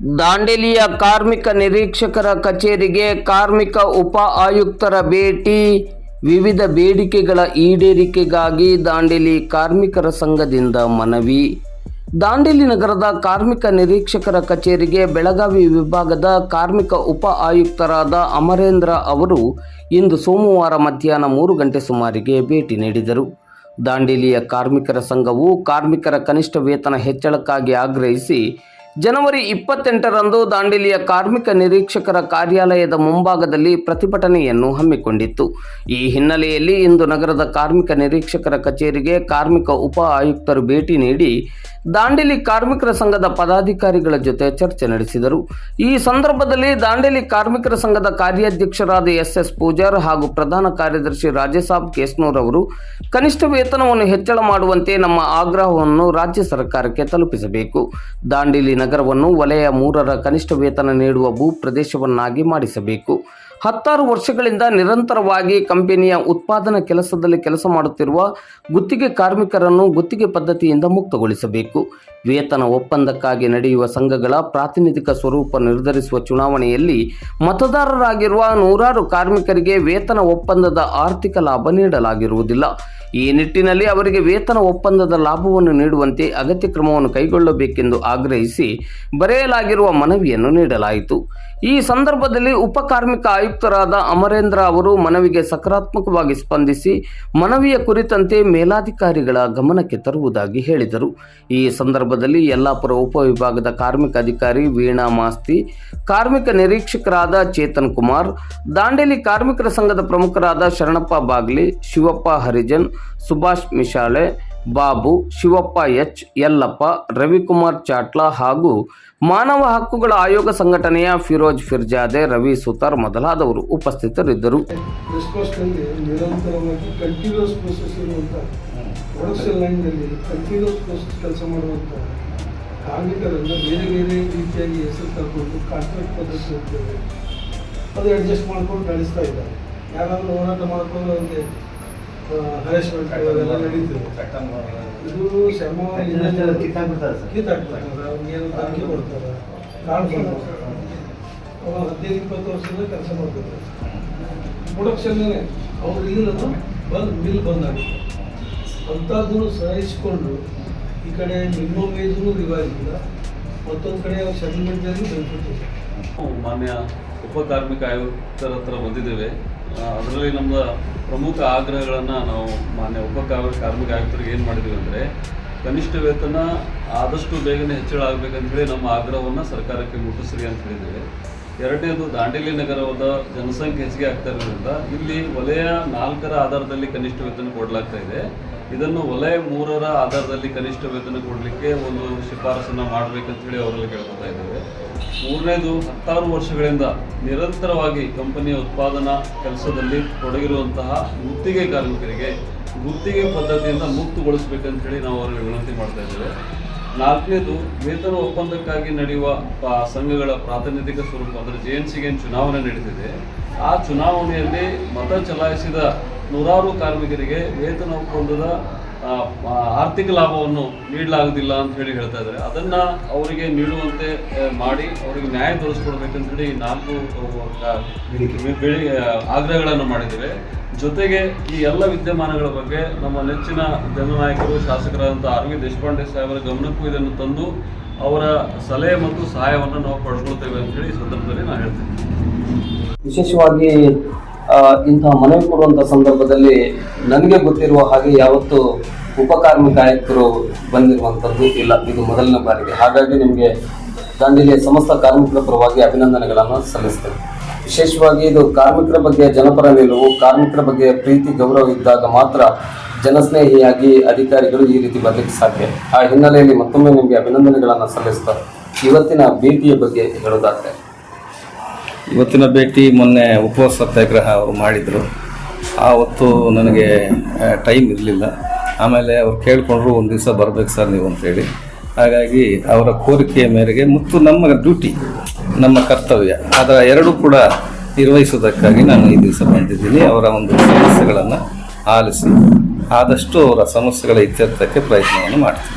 ದಾಂಡೇಲಿಯ ಕಾರ್ಮಿಕ ನಿರೀಕ್ಷಕರ ಕಚೇರಿಗೆ ಕಾರ್ಮಿಕ ಉಪ ಆಯುಕ್ತರ ಭೇಟಿ, ವಿವಿಧ ಬೇಡಿಕೆಗಳ ಈಡೇರಿಕೆಗಾಗಿ ದಾಂಡೇಲಿ ಕಾರ್ಮಿಕರ ಸಂಘದಿಂದ ಮನವಿ. ದಾಂಡೇಲಿ ನಗರದ ಕಾರ್ಮಿಕ ನಿರೀಕ್ಷಕರ ಕಚೇರಿಗೆ ಬೆಳಗಾವಿ ವಿಭಾಗದ ಕಾರ್ಮಿಕ ಉಪ ಆಯುಕ್ತರಾದ ಅಮರೇಂದ್ರ ಅವರು ಇಂದು ಸೋಮವಾರ ಮಧ್ಯಾಹ್ನ ಮೂರು ಗಂಟೆ ಸುಮಾರಿಗೆ ಭೇಟಿ ನೀಡಿದರು. ದಾಂಡೇಲಿಯ ಕಾರ್ಮಿಕರ ಸಂಘವು ಕಾರ್ಮಿಕರ ಕನಿಷ್ಠ ವೇತನ ಹೆಚ್ಚಳಕ್ಕಾಗಿ ಆಗ್ರಹಿಸಿ ಜನವರಿ ಇಪ್ಪತ್ತೆಂಟರಂದು ದಾಂಡೇಲಿಯ ಕಾರ್ಮಿಕ ನಿರೀಕ್ಷಕರ ಕಾರ್ಯಾಲಯದ ಮುಂಭಾಗದಲ್ಲಿ ಪ್ರತಿಭಟನೆಯನ್ನು ಹಮ್ಮಿಕೊಂಡಿತ್ತು. ಈ ಹಿನ್ನೆಲೆಯಲ್ಲಿ ಇಂದು ನಗರದ ಕಾರ್ಮಿಕ ನಿರೀಕ್ಷಕರ ಕಚೇರಿಗೆ ಕಾರ್ಮಿಕ ಉಪ ಆಯುಕ್ತರು ಭೇಟಿ ನೀಡಿ ದಾಂಡೇಲಿ ಕಾರ್ಮಿಕರ ಸಂಘದ ಪದಾಧಿಕಾರಿಗಳ ಜೊತೆ ಚರ್ಚೆ ನಡೆಸಿದರು. ಈ ಸಂದರ್ಭದಲ್ಲಿ ದಾಂಡೇಲಿ ಕಾರ್ಮಿಕರ ಸಂಘದ ಕಾರ್ಯಾಧ್ಯಕ್ಷರಾದ ಎಸ್ ಎಸ್ ಪೂಜಾರ್ ಹಾಗೂ ಪ್ರಧಾನ ಕಾರ್ಯದರ್ಶಿ ರಾಜೇಸಾಬ್ ಕೇಸ್ನೂರ್ ಅವರು ಕನಿಷ್ಠ ವೇತನವನ್ನು ಹೆಚ್ಚಳ ಮಾಡುವಂತೆ ನಮ್ಮ ಆಗ್ರಹವನ್ನು ರಾಜ್ಯ ಸರ್ಕಾರಕ್ಕೆ ತಲುಪಿಸಬೇಕು. ದಾಂಡೇಲಿ ನಗರವನ್ನು ವಲಯ ಮೂರರ ಕನಿಷ್ಠ ವೇತನ ನೀಡುವ ಭೂ ಪ್ರದೇಶವನ್ನಾಗಿ ಮಾಡಿಸಬೇಕು. ಹತ್ತಾರು ವರ್ಷಗಳಿಂದ ನಿರಂತರವಾಗಿ ಕಂಪನಿಯ ಉತ್ಪಾದನಾ ಕೆಲಸದಲ್ಲಿ ಕೆಲಸ ಮಾಡುತ್ತಿರುವ ಗುತ್ತಿಗೆ ಕಾರ್ಮಿಕರನ್ನು ಗುತ್ತಿಗೆ ಪದ್ಧತಿಯಿಂದ ಮುಕ್ತಗೊಳಿಸಬೇಕು. ವೇತನ ಒಪ್ಪಂದಕ್ಕಾಗಿ ನಡೆಯುವ ಸಂಘಗಳ ಪ್ರಾತಿನಿಧಿಕ ಸ್ವರೂಪ ನಿರ್ಧರಿಸುವ ಚುನಾವಣೆಯಲ್ಲಿ ಮತದಾರರಾಗಿರುವ ನೂರಾರು ಕಾರ್ಮಿಕರಿಗೆ ವೇತನ ಒಪ್ಪಂದದ ಆರ್ಥಿಕ ಲಾಭ ನೀಡಲಾಗಿರುವುದಿಲ್ಲ. ಈ ನಿಟ್ಟಿನಲ್ಲಿ ಅವರಿಗೆ ವೇತನ ಒಪ್ಪಂದದ ಲಾಭವನ್ನು ನೀಡುವಂತೆ ಅಗತ್ಯ ಕ್ರಮವನ್ನು ಕೈಗೊಳ್ಳಬೇಕೆಂದು ಆಗ್ರಹಿಸಿ ಬರೆಯಲಾಗಿರುವ ಮನವಿಯನ್ನು ನೀಡಲಾಯಿತು. ಈ ಸಂದರ್ಭದಲ್ಲಿ ಉಪ ಕಾರ್ಮಿಕ ಆಯುಕ್ತರಾದ ಅಮರೇಂದ್ರ ಅವರು ಮನವಿಗೆ ಸಕಾರಾತ್ಮಕವಾಗಿ ಸ್ಪಂದಿಸಿ ಮನವಿಯ ಕುರಿತಂತೆ ಮೇಲಾಧಿಕಾರಿಗಳ ಗಮನಕ್ಕೆ ತರುವುದಾಗಿ ಹೇಳಿದರು. ಈ ಸಂದರ್ಭದಲ್ಲಿ ಯಲ್ಲಾಪುರ ಉಪವಿಭಾಗದ ಕಾರ್ಮಿಕ ಅಧಿಕಾರಿ ವೀಣಾ ಮಾಸ್ತಿ, ಕಾರ್ಮಿಕ ನಿರೀಕ್ಷಕರಾದ ಚೇತನ್ ಕುಮಾರ್, ದಾಂಡೇಲಿ ಕಾರ್ಮಿಕರ ಸಂಘದ ಪ್ರಮುಖರಾದ ಶರಣಪ್ಪ ಬಾಗ್ಲಿ, ಶಿವಪ್ಪ ಹರಿಜನ್, ಸುಭಾಷ್ ಮಿಶಾಳೆ, ಬಾಬು, ಶಿವಪ್ಪ ಎಚ್, ಯಲ್ಲಪ್ಪ, ರವಿಕುಮಾರ್ ಚಾಟ್ಲಾ ಹಾಗೂ ಮಾನವ ಹಕ್ಕುಗಳ ಆಯೋಗ ಸಂಘಟನೆಯ ಫಿರೋಜ್ ಫಿರ್ಜಾದೆ, ರವಿ ಸುತಾರ್ ಮೊದಲಾದವರು ಉಪಸ್ಥಿತರಿದ್ದರು. ಪ್ರೊಡಕ್ಷನ್ ಲೈನ್ನಲ್ಲಿ ಕಂಟಿನ್ಯೂಸ್ ಕೆಲಸ ಮಾಡುವಂಥ ಕಾರ್ಮಿಕರನ್ನು ಬೇರೆ ಬೇರೆ ರೀತಿಯಾಗಿ ಹೆಸರು ತಗೊಂಡು ಕಾಂಟ್ರಾಕ್ಟ್ ಪದ್ಧತಿ ಹೋಗ್ತೇವೆ. ಅದು ಅಡ್ಜಸ್ಟ್ ಮಾಡ್ಕೊಂಡು ನಡೆಸ್ತಾ ಇದ್ದಾರೆ. ಯಾರಾದರೂ ಹೋರಾಟ ಮಾಡ್ಕೊಂಡು ಅವ್ರಿಗೆ ಹರೇಶ್ಮೆಂಟ್ ಅವೆಲ್ಲ ನಡೀತದೆ. ಇದು ಶ್ರಮ. ಕಿತ್ತಾಕ್ತಾರೆ ಅವ್ರಿಗೆ ಏನು ತನಿಖೆ ಕೊಡ್ತಾರೆ. ಕಾರ್ಡ್ ಅವರು ಅವ ಹದಿನೈದು ಇಪ್ಪತ್ತು ವರ್ಷದಿಂದ ಕೆಲಸ ಮಾಡ್ತಾರೆ ಪ್ರೊಡಕ್ಷನ್ ಅವ್ರು ಇಲ್ಲದ ಬಂದು ಮಿಲ್ ಬಂದಾಗಿದೆ ಅಂಥದ್ದನ್ನು ಸಹಿಸಿಕೊಂಡು ಈ ಕಡೆ ಮಿನಿಮಮ್ ವೇಜ್ನು ರಿವೈಸ್ ಇಲ್ಲ ಮತ್ತೊಂದು ಕಡೆ ಸೆಟಲ್ಮೆಂಟಲ್ಲಿ ಬೆನಿಫಿಟ್ ಮಾನ್ಯ ಉಪಕಾರ್ಮಿಕ ಆಯುಕ್ತರ ಹತ್ರ ಬಂದಿದ್ದೇವೆ. ಅದರಲ್ಲಿ ನಮ್ಮ ಪ್ರಮುಖ ಆಗ್ರಹಗಳನ್ನು ನಾವು ಮಾನ್ಯ ಉಪ ಕಾರ್ಮಿಕ ಆಯುಕ್ತರಿಗೆ ಏನು ಮಾಡಿದ್ದೀವಿ ಅಂದರೆ, ಕನಿಷ್ಠ ವೇತನ ಆದಷ್ಟು ಬೇಗನೆ ಹೆಚ್ಚಳ ಆಗಬೇಕಂತೇಳಿ ನಮ್ಮ ಆಗ್ರಹವನ್ನು ಸರ್ಕಾರಕ್ಕೆ ಮುಟ್ಟಿಸ್ರಿ ಅಂತ ಹೇಳಿದ್ದೇವೆ. ಎರಡನೇದು ದಾಂಡೇಲಿ ನಗರದ ಜನಸಂಖ್ಯೆ ಹೆಚ್ಚಿಗೆ ಆಗ್ತಾ ಇರೋದ್ರಿಂದ ಇಲ್ಲಿ ವಲಯ ನಾಲ್ಕರ ಆಧಾರದಲ್ಲಿ ಕನಿಷ್ಠ ವೇತನ ಕೊಡಲಾಗ್ತಾ ಇದೆ. ಇದನ್ನು ವಲಯ ಮೂರರ ಆಧಾರದಲ್ಲಿ ಕನಿಷ್ಠ ವೇತನ ಕೊಡಲಿಕ್ಕೆ ಒಂದು ಶಿಫಾರಸನ್ನು ಮಾಡಬೇಕಂತ ಹೇಳಿ ಅವರಲ್ಲಿ ಕೇಳ್ಕೊತಾ ಇದ್ದೇವೆ. ಮೂರನೇದು ಹತ್ತಾರು ವರ್ಷಗಳಿಂದ ನಿರಂತರವಾಗಿ ಕಂಪನಿಯ ಉತ್ಪಾದನಾ ಕೆಲಸದಲ್ಲಿ ತೊಡಗಿರುವಂತಹ ಗುತ್ತಿಗೆ ಕಾರ್ಮಿಕರಿಗೆ ಗುತ್ತಿಗೆ ಪದ್ಧತಿಯಿಂದ ಮುಕ್ತಗೊಳಿಸಬೇಕಂತ ಹೇಳಿ ನಾವು ಅವರಿಗೆ ವಿನಂತಿ ಮಾಡ್ತಾ ಇದ್ದೇವೆ. ನಾಲ್ಕನೇದು ವೇತನ ಒಪ್ಪಂದಕ್ಕಾಗಿ ನಡೆಯುವ ಸಂಘಗಳ ಪ್ರಾತಿನಿಧಿಕ ಸ್ವರೂಪ ಅಂದರೆ ಜೆ ಎನ್ ಸಿಗೆ ಚುನಾವಣೆ ನಡೆದಿದೆ ಆ ಚುನಾವಣೆಯಲ್ಲಿ ಮತ ಚಲಾಯಿಸಿದ ನೂರಾರು ಕಾರ್ಮಿಕರಿಗೆ ವೇತನ ಒಪ್ಪಂದದ ಆರ್ಥಿಕ ಲಾಭವನ್ನು ನೀಡಲಾಗುವುದಿಲ್ಲ ಅಂತ ಹೇಳಿ ಹೇಳ್ತಾ ಇದ್ದಾರೆ. ಅದನ್ನು ಅವರಿಗೆ ನೀಡುವಂತೆ ಮಾಡಿ ಅವರಿಗೆ ನ್ಯಾಯ ತೋರಿಸ್ಕೊಡ್ಬೇಕಂತ ಹೇಳಿ ನಾಲ್ಕು ಆಗ್ರಹಗಳನ್ನು ಮಾಡಿದ್ದೇವೆ. ಜೊತೆಗೆ ಈ ಎಲ್ಲ ವಿದ್ಯಮಾನಗಳ ಬಗ್ಗೆ ನಮ್ಮ ನೆಚ್ಚಿನ ಜನನಾಯಕರು ಶಾಸಕರಾದಂಥ ಆರ್ ವಿ ದೇಶಪಾಂಡೆ ಸಾಹೇಬರ ಗಮನಕ್ಕೂ ಇದನ್ನು ತಂದು ಅವರ ಸಲಹೆ ಮತ್ತು ಸಹಾಯವನ್ನು ನಾವು ಪಡ್ಕೊಳ್ತೇವೆ ಅಂತ ಹೇಳಿ ಸಂದರ್ಭದಲ್ಲಿ ನಾನು ಹೇಳ್ತೇನೆ. ವಿಶೇಷವಾಗಿ ಇಂತಹ ಮನವಿ ಕೊಡುವಂಥ ಸಂದರ್ಭದಲ್ಲಿ ನನಗೆ ಗೊತ್ತಿರುವ ಹಾಗೆ ಯಾವತ್ತು ಉಪಕಾರ್ಮಿಕ ಆಯುಕ್ತರು ಬಂದಿರುವಂಥದ್ದು ಇಲ್ಲ. ಇದು ಮೊದಲನೇ ಬಾರಿಗೆ. ಹಾಗಾಗಿ ನಿಮಗೆ ದಾಂಡೇಲಿಯ ಸಮಸ್ತ ಕಾರ್ಮಿಕರ ಪರವಾಗಿ ಅಭಿನಂದನೆಗಳನ್ನು ಸಲ್ಲಿಸ್ತೇವೆ ವಿಶೇಷವಾಗಿ ಇದು ಕಾರ್ಮಿಕರ ಬಗ್ಗೆ ಜನಪರ ನಿಲುವು, ಕಾರ್ಮಿಕರ ಬಗ್ಗೆ ಪ್ರೀತಿ, ಗೌರವ ಇದ್ದಾಗ ಮಾತ್ರ ಜನಸ್ನೇಹಿಯಾಗಿ ಅಧಿಕಾರಿಗಳು ಈ ರೀತಿ ಬರಲಿಕ್ಕೆ ಸಾಧ್ಯ. ಆ ಹಿನ್ನೆಲೆಯಲ್ಲಿ ಮತ್ತೊಮ್ಮೆ ನಿಮಗೆ ಅಭಿನಂದನೆಗಳನ್ನು ಸಲ್ಲಿಸ್ತಾ ಇವತ್ತಿನ ಭೇಟಿಯ ಬಗ್ಗೆ ಹೇಳೋದಾದರೆ. ಇವತ್ತಿನ ಭೇಟಿ ಮೊನ್ನೆ ಉಪವಾಸ ಸತ್ಯಾಗ್ರಹ ಅವರು ಮಾಡಿದರು. ಹೊತ್ತು ನನಗೆ ಟೈಮ್ ಇರಲಿಲ್ಲ. ಆಮೇಲೆ ಅವ್ರು ಕೇಳಿಕೊಂಡ್ರು, ಒಂದು ದಿವಸ ಬರಬೇಕು ಸರ್ ನೀವು ಅಂತೇಳಿ ಹಾಗಾಗಿ ಅವರ ಕೋರಿಕೆಯ ಮೇರೆಗೆ ಮತ್ತು ನಮ್ಮ ಡ್ಯೂಟಿ ನಮ್ಮ ಕರ್ತವ್ಯ, ಅದರ ಎರಡೂ ಕೂಡ ನಿರ್ವಹಿಸೋದಕ್ಕಾಗಿ ನಾನು ಈ ದಿವಸ ಬಂದಿದ್ದೀನಿ. ಅವರ ಒಂದು ಸಮಸ್ಯೆಗಳನ್ನು ಆಲಿಸಿ, ಆದಷ್ಟು ಅವರ ಸಮಸ್ಯೆಗಳ ಇತ್ಯರ್ಥಕ್ಕೆ ಪ್ರಯತ್ನವನ್ನು ಮಾಡ್ತೀನಿ.